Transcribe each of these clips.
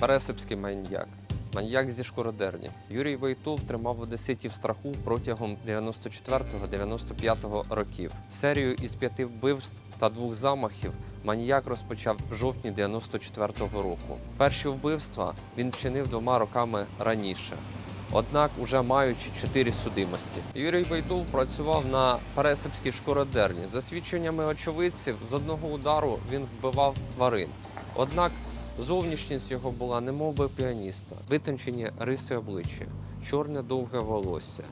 Пересипський маньяк. Маньяк зі шкородерні. Юрій Войтов тримав одеситів страху протягом 94-95 років. Серію із п'яти вбивств та двох замахів маньяк розпочав в жовтні 94-го року. Перші вбивства він вчинив двома роками раніше. Однак, уже маючи чотири судимості, Юрій Войтов працював на Пересипській шкородерні. За свідченнями очевидців, з одного удару він вбивав тварин. Однак зовнішність його була немов би піаніста, витончені риси обличчя, чорне довге волосся,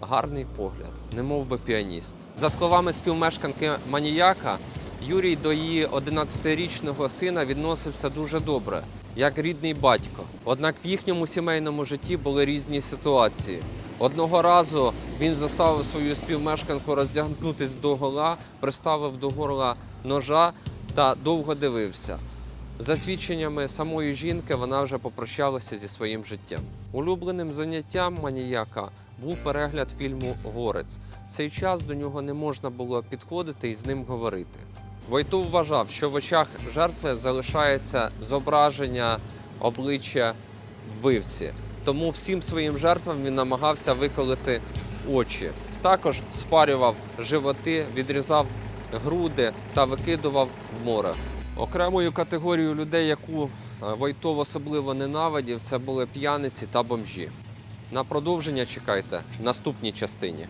гарний погляд, немов би піаніст. За словами співмешканки маніяка, Юрій до її 11-річного сина відносився дуже добре, як рідний батько. Однак в їхньому сімейному житті були різні ситуації. Одного разу він заставив свою співмешканку роздягнутись до гола, приставив до горла ножа та довго дивився. За свідченнями самої жінки, вона вже попрощалася зі своїм життям. Улюбленим заняттям маніяка був перегляд фільму Горець. В цей час до нього не можна було підходити і з ним говорити. Войтов вважав, що в очах жертви залишається зображення обличчя вбивці. Тому всім своїм жертвам він намагався виколити очі. Також спарював животи, відрізав груди та викидував в море. Окремою категорією людей, яку е, Войтов особливо ненавидів, це були п'яниці та бомжі. На продовження чекайте в наступній частині.